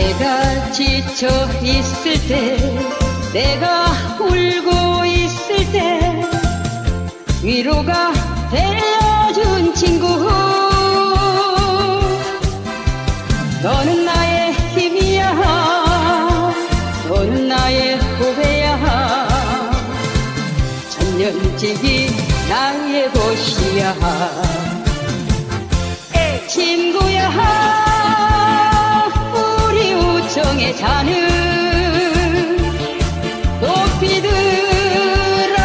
내가 지쳐 있을 때 내가 울고 있을 때 위로가 되어준 친구. 너는 나의 힘이야. 너는 나의 후배야. 천년지기 나의 곳이야. 친구 우정의 잔을 높이 들어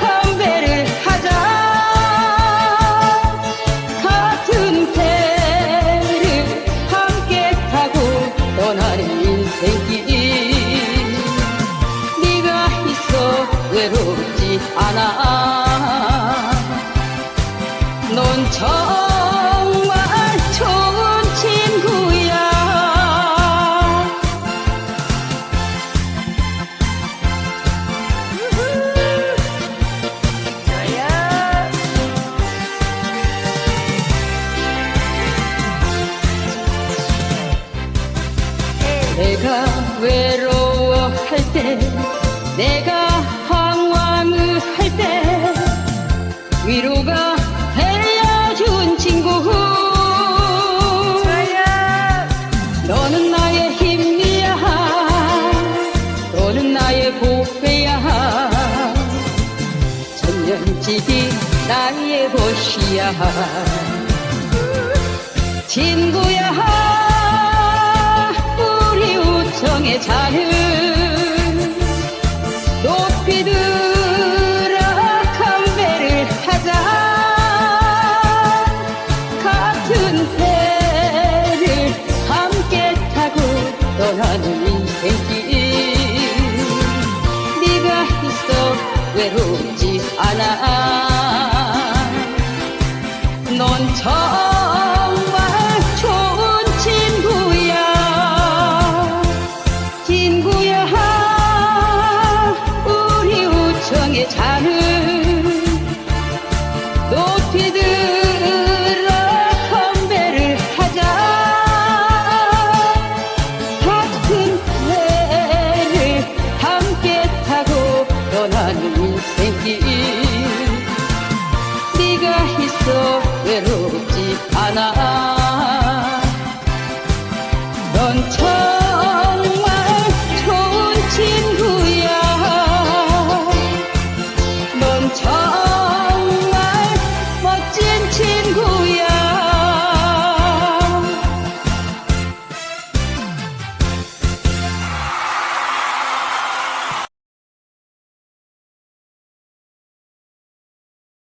건배를 하자. 같은 배를 함께 타고 떠나는 인생길. 네가 있어 외롭지 않아. 넌 정말 내가 외로워할 때 내가 항왕을 할때 위로가 되어준 친구. 너는 나의 힘이야. 너는 나의 보배야. 천년지기 나의 곳이야. 친구야 잔을 높이 들어 건배를 하자. 같은 배를 함께 타고 떠나는 인생길. 네가 있어 외롭지 않아. 넌 정말 인생길. 네가 있어 외롭지 않아